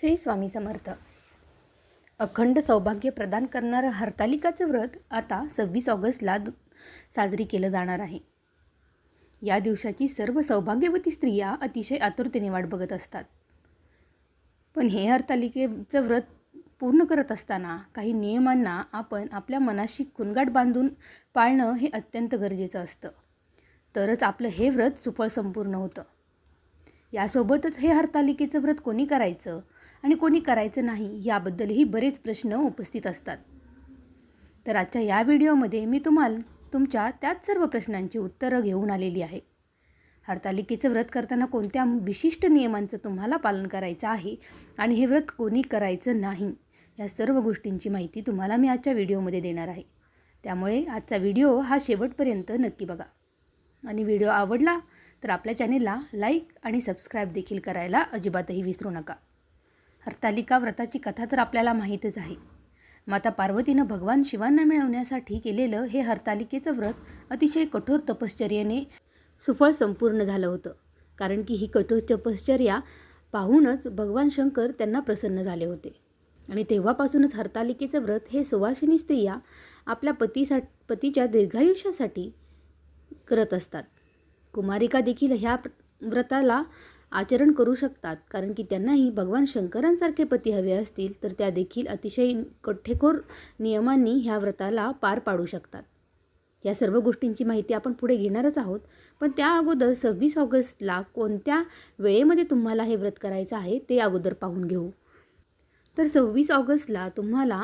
श्री स्वामी समर्थ. अखंड सौभाग्य प्रदान करणारं हरतालिकाचं व्रत आता सव्वीस ऑगस्टला दु- साजरी केलं जाणार आहे. या दिवसाची सर्व सौभाग्यवती स्त्रिया अतिशय आतुरतेने वाट बघत असतात. पण हे हरतालिकेचं व्रत पूर्ण करत असताना काही नियमांना आपण आपल्या मनाशी कुणगाट बांधून पाळणं हे अत्यंत गरजेचं असतं. तरच आपलं हे व्रत सुफळ संपूर्ण होतं. यासोबतच हे हरतालिकेचं व्रत कोणी करायचं? आणि कोणी करायचं नाही याबद्दलही बरेच प्रश्न उपस्थित असतात. तर आजच्या या व्हिडिओमध्ये मी तुम्हाला तुमच्या त्याच सर्व प्रश्नांची उत्तरं घेऊन आलेली आहे. हरतालिकेचं व्रत करताना कोणत्या विशिष्ट नियमांचं तुम्हाला पालन करायचं आहे आणि हे व्रत कोणी करायचं नाही या सर्व गोष्टींची माहिती तुम्हाला मी आजच्या व्हिडिओमध्ये देणार आहे. त्यामुळे आजचा व्हिडिओ हा शेवटपर्यंत नक्की बघा. आणि व्हिडिओ आवडला तर आपल्या चॅनेलला लाईक आणि सबस्क्राईब देखील करायला अजिबातही विसरू नका. हरतालिका व्रताची कथा तर आपल्याला माहीतच आहे. माता पार्वतीनं भगवान शिवांना मिळवण्यासाठी केलेलं हे हरतालिकेचं व्रत अतिशय कठोर तपश्चर्येने सुफळ संपूर्ण झालं होतं. कारण की ही कठोर तपश्चर्या पाहूनच भगवान शंकर त्यांना प्रसन्न झाले होते. आणि तेव्हापासूनच हरतालिकेचं व्रत हे सुवासिनी स्त्रिया आपल्या पतीसा पतीच्या दीर्घायुष्यासाठी करत असतात. कुमारिका देखील ह्या व्रताला आचरण करू शकतात. कारण की त्यांनाही भगवान शंकरांसारखे पती हवे असतील तर त्या देखील अतिशय कठ्ठेकोर नियमांनी ह्या व्रताला पार पाडू शकतात. या सर्व गोष्टींची माहिती आपण पुढे घेणारच आहोत. पण त्या अगोदर सव्वीस ऑगस्टला कोणत्या वेळेमध्ये तुम्हाला हे व्रत करायचं आहे ते अगोदर पाहून घेऊ. तर सव्वीस ऑगस्टला तुम्हाला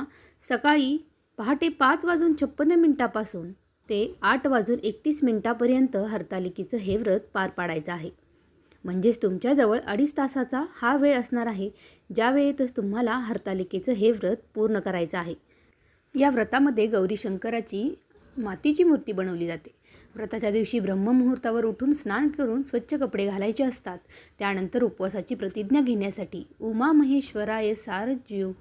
सकाळी पहाटे पाच वाजून छप्पन्न मिनटापासून ते आठ वाजून एकतीस मिनटापर्यंत हरतालिकेचं हे व्रत पार पाडायचं आहे. म्हणजेच तुमच्याजवळ अडीच तासाचा हा वेळ असणार आहे ज्या वेळेतच तुम्हाला हरतालिकेचं हे व्रत पूर्ण करायचं आहे. या व्रतामध्ये गौरी शंकराची मातीची मूर्ती बनवली जाते. व्रताच्या दिवशी ब्रह्ममुहूर्तावर उठून स्नान करून स्वच्छ कपडे घालायचे असतात. त्यानंतर उपवासाची प्रतिज्ञा घेण्यासाठी उमा महेश्वराय सारज्यू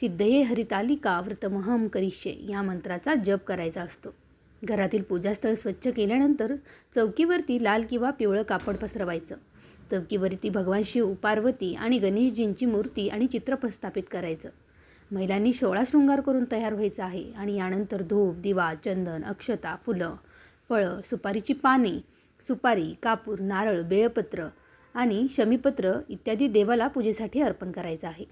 सिद्धये हरितालिका व्रतमहम करिष्ये या मंत्राचा जप करायचा असतो. घरातील पूजास्थळ स्वच्छ केल्यानंतर चौकीवरती लाल किंवा पिवळं कापड पसरवायचं. चौकीवरती भगवान शिव पार्वती आणि गणेशजींची मूर्ती आणि चित्र प्रस्थापित करायचं. महिलांनी सोळा शृंगार करून तयार व्हायचं आहे आणि यानंतर धूप दिवा चंदन अक्षता फुलं फळं सुपारीची पाने सुपारी कापूर नारळ बेळपत्र आणि शमीपत्र इत्यादी देवाला पूजेसाठी अर्पण करायचं आहे.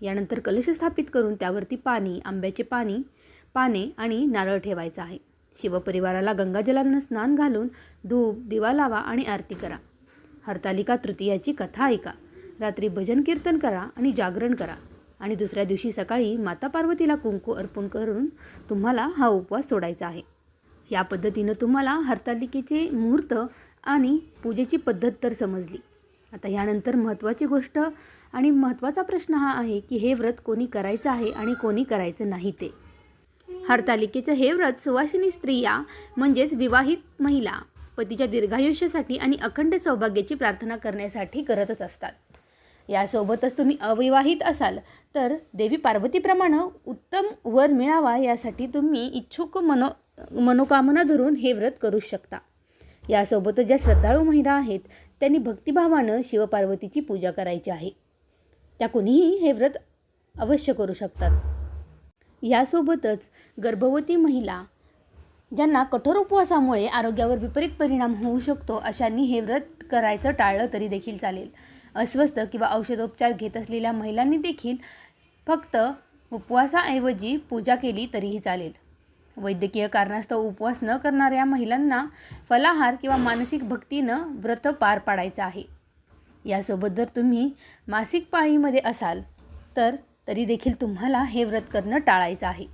यानंतर कलश स्थापित करून त्यावरती पाणी आंब्याचे पाणी पाने आणि नारळ ठेवायचं आहे. शिवपरिवाराला गंगाजलानं स्नान घालून धूप दिवा लावा आणि आरती करा. हरतालिका तृतीयाची कथा ऐका. रात्री भजन कीर्तन करा आणि जागरण करा. आणि दुसऱ्या दिवशी सकाळी माता पार्वतीला कुंकू अर्पण करून तुम्हाला हा उपवास सोडायचा आहे. या पद्धतीनं तुम्हाला हरतालिकेचे मुहूर्त आणि पूजेची पद्धत तर समजली. आता ह्यानंतर महत्त्वाची गोष्ट आणि महत्त्वाचा प्रश्न हा आहे की हे व्रत कोणी करायचं आहे आणि कोणी करायचं नाही ते. हरतालिकेचं हे व्रत सुवासिनी स्त्रिया म्हणजेच विवाहित महिला पतीच्या दीर्घायुष्यासाठी आणि अखंड सौभाग्याची प्रार्थना करण्यासाठी करतच असतात. यासोबतच तुम्ही अविवाहित असाल तर देवी पार्वतीप्रमाणे उत्तम वर मिळावा यासाठी तुम्ही इच्छुक मनो मनोकामना धरून हे व्रत करू शकता. यासोबतच ज्या श्रद्धाळू महिला आहेत त्यांनी भक्तिभावानं शिवपार्वतीची पूजा करायची आहे. त्या कुणीही हे व्रत अवश्य करू शकतात. यासोबतच गर्भवती महिला ज्यांना कठोर उपवासामुळे आरोग्यावर विपरीत परिणाम होऊ शकतो अशांनी हे व्रत करायचं टाळलं तरी देखील चालेल. अस्वस्थ किंवा औषधोपचार घेत असलेल्या महिलांनी देखील फक्त उपवासाऐवजी पूजा केली तरीही चालेल. वैद्यकीय कारणास्तव उपवास न करणाऱ्या महिलांना फलाहार किंवा मानसिक भक्तीनं व्रत पार पाडायचं आहे. यासोबत जर तुम्ही मासिक पाळीमध्ये असाल तर तरी देखील तुम्हाला हे व्रत करणं टाळायचं आहे.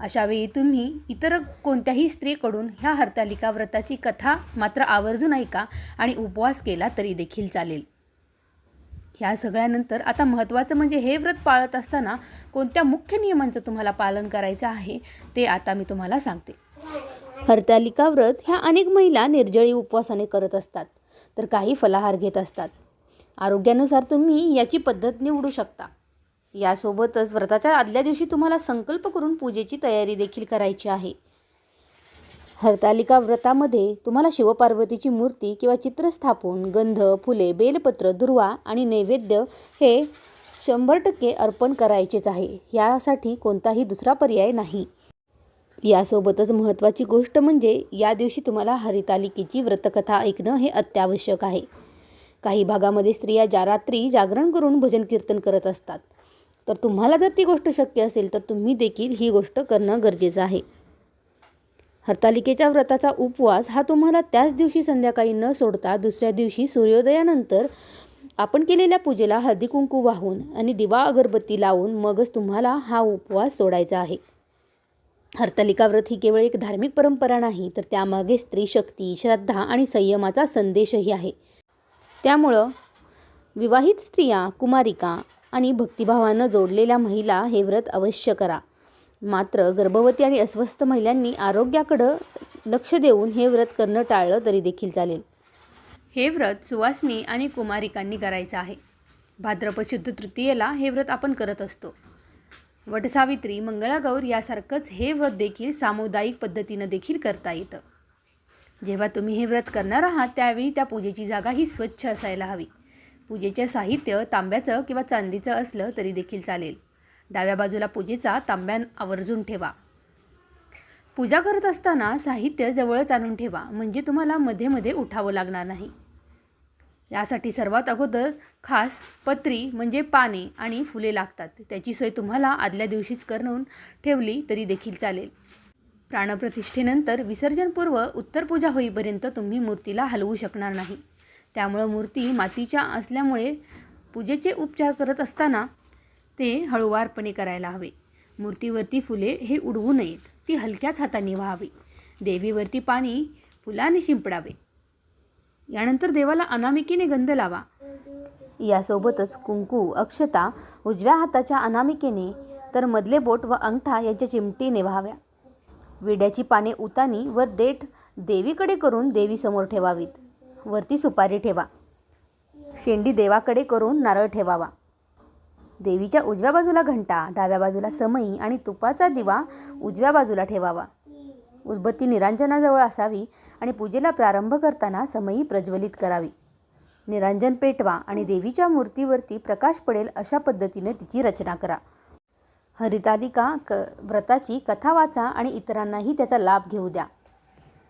अशावेळी तुम्ही इतर कोणत्याही स्त्रीकडून ह्या हरतालिका व्रताची कथा मात्र आवर्जून ऐका आणि उपवास केला तरी देखील चालेल. ह्या सगळ्यानंतर आता महत्त्वाचं म्हणजे हे व्रत पाळत असताना कोणत्या मुख्य नियमांचं तुम्हाला पालन करायचं आहे ते आता मी तुम्हाला सांगते. हरतालिका व्रत ह्या अनेक महिला निर्जळी उपवासाने करत असतात तर काही फलाहार घेत असतात. आरोग्यानुसार तुम्ही याची पद्धत निवडू शकता. यासोबतच व्रताच्या आदल्या दिवशी तुम्हाला संकल्प करून पूजेची तयारी देखील करायची आहे. हरतालिका व्रतामध्ये तुम्हाला शिवपार्वतीची मूर्ती किंवा चित्र स्थापून गंध फुले बेलपत्र दुर्वा आणि नैवेद्य हे शंभर टक्के अर्पण करायचेच आहे. यासाठी कोणताही दुसरा पर्याय नाही. यासोबतच महत्त्वाची गोष्ट म्हणजे या दिवशी तुम्हाला हरितालिकेची व्रतकथा ऐकणं हे अत्यावश्यक आहे. काही भागामध्ये स्त्रिया ज्या रात्री जागरण करून भजन कीर्तन करत असतात. तर तुम्हाला जर ती गोष्ट शक्य असेल तर तुम्ही देखील ही गोष्ट करणं गरजेचं आहे. हरतालिकेच्या व्रताचा उपवास हा तुम्हाला त्याच दिवशी संध्याकाळी न सोडता दुसऱ्या दिवशी सूर्योदयानंतर आपण केलेल्या पूजेला हळदी कुंकू वाहून आणि दिवा अगरबत्ती लावून मगच तुम्हाला हा उपवास सोडायचा आहे. हरतालिका व्रत ही केवळ एक धार्मिक परंपरा नाही तर त्यामागे स्त्री शक्ती श्रद्धा आणि संयमाचा संदेशही आहे. त्यामुळं विवाहित स्त्रिया कुमारिका आणि भक्तिभावानं जोडलेल्या महिला हे व्रत अवश्य करा. मात्र गर्भवती आणि अस्वस्थ महिलांनी आरोग्याकडं लक्ष देऊन हे व्रत करणं टाळलं तरी देखील चालेल. हे व्रत सुवासनी आणि कुमारिकांनी करायचं आहे. भाद्रपद शुद्ध तृतीयेला हे व्रत आपण करत असतो. वटसावित्री मंगळागौर यासारखंच हे व्रत देखील सामुदायिक पद्धतीनं देखील करता येतं. जेव्हा तुम्ही हे व्रत करणार आहात त्यावेळी त्या पूजेची जागा ही स्वच्छ असायला हवी. पूजेचे साहित्य तांब्याचं किंवा चांदीचं असलं तरी देखील चालेल. डाव्या बाजूला पूजेचा तांब्या आवर्जून ठेवा. पूजा करत असताना साहित्य जवळच आणून ठेवा म्हणजे तुम्हाला मध्ये मध्ये उठावं लागणार नाही. यासाठी सर्वात अगोदर खास पत्री म्हणजे पाने आणि फुले लागतात. त्याची सोय तुम्हाला आदल्या दिवशीच करून ठेवली तरी देखील चालेल. प्राणप्रतिष्ठेनंतर विसर्जनपूर्व उत्तर पूजा होईपर्यंत तुम्ही मूर्तीला हलवू शकणार नाही. त्यामुळं मूर्ती मातीच्या असल्यामुळे पूजेचे उपचार करत असताना ते हळूवारपणे करायला हवे. मूर्तीवरती फुले हे उडवू नयेत. ती हलक्याच हाताने व्हावी. देवीवरती पाणी फुलाने शिंपडावे. यानंतर देवाला अनामिकेने गंध लावा. यासोबतच कुंकू अक्षता उजव्या हाताच्या अनामिकेने तर मधले बोट व अंगठा यांच्या चिमटीने व्हाव्या. विड्याची पाने उतानी वर देठ देवीकडे करून देवीसमोर ठेवावीत. वरती सुपारी ठेवा. शेंडी देवाकडे करून नारळ ठेवावा. देवीच्या उजव्या बाजूला घंटा डाव्या बाजूला समई आणि तुपाचा दिवा उजव्या बाजूला ठेवावा. उदबत्ती निरांजनाजवळ असावी आणि पूजेला प्रारंभ करताना समई प्रज्वलित करावी. निरांजन पेटवा आणि देवीच्या मूर्तीवरती प्रकाश पडेल अशा पद्धतीने तिची रचना करा. हरितालिका क व्रताची कथा वाचा आणि इतरांनाही त्याचा लाभ घेऊ द्या.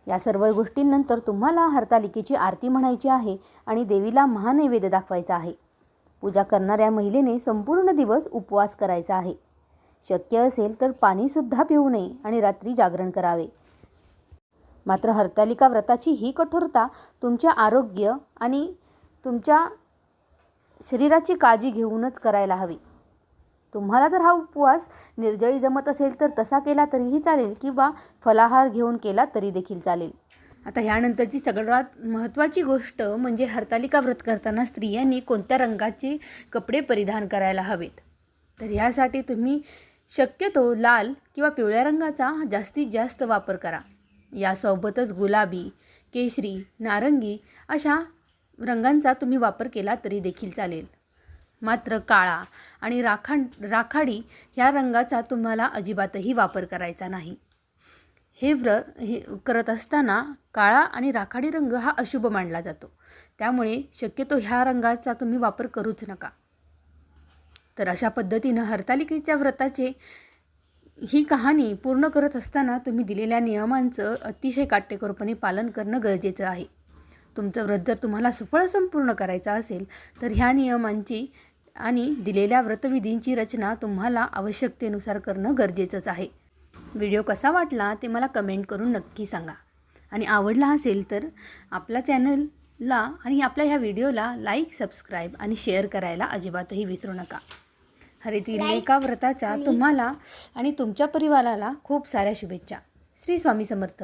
या सर्व गोष्टींनंतर तुम्हाला हरतालिकेची आरती म्हणायची आहे आणि देवीला महानैवेद्य दाखवायचा आहे. पूजा करणाऱ्या महिलेने संपूर्ण दिवस उपवास करायचा आहे. शक्य असेल तर पाणीसुद्धा पिऊ नये आणि रात्री जागरण करावे. मात्र हरतालिका व्रताची ही कठोरता तुमच्या आरोग्य आणि तुमच्या शरीराची काळजी घेऊनच करायला हवी. तुम्हाला जर हा उपवास निर्जळी जमत असेल तर तसा केला तरीही चालेल किंवा फलाहार घेऊन केला तरी देखील चालेल. आता ह्यानंतरची सगळ्यात महत्त्वाची गोष्ट म्हणजे हरतालिका व्रत करताना स्त्रियांनी कोणत्या रंगाचे कपडे परिधान करायला हवेत? तर ह्यासाठी तुम्ही शक्यतो लाल किंवा पिवळ्या रंगाचा जास्तीत जास्त वापर करा. यासोबतच गुलाबी केशरी नारंगी अशा रंगांचा तुम्ही वापर केला तरी देखील चालेल. मात्र काळा. आणि राखा राखाडी ह्या रंगाचा तुम्हाला अजिबातही वापर करायचा नाही. हे व्रत हे करत असताना काळा आणि राखाडी रंग हा अशुभ मानला जातो. त्यामुळे शक्यतो ह्या रंगाचा तुम्ही वापर करूच नका. तर अशा पद्धतीनं हरतालिकेच्या व्रताचे ही कहाणी पूर्ण करत असताना तुम्ही दिलेल्या नियमांचं अतिशय काटेकोरपणे पालन करणं गरजेचं आहे. तुमचं व्रत जर तुम्हाला सुफळ संपूर्ण करायचं असेल तर ह्या नियमांची आणि दिलेल्या व्रतविधींची रचना तुम्हाला आवश्यकतेनुसार करणं गरजेचंच आहे. व्हिडिओ कसा वाटला ते मला कमेंट करून नक्की सांगा. आणि आवडला असेल तर आपल्या चॅनलला आणि आपल्या ह्या व्हिडिओला लाईक सबस्क्राईब आणि शेअर करायला अजिबातही विसरू नका. हरितिलेका व्रताच्या तुम्हाला आणि तुमच्या परिवाराला खूप साऱ्या शुभेच्छा. श्री स्वामी समर्थ.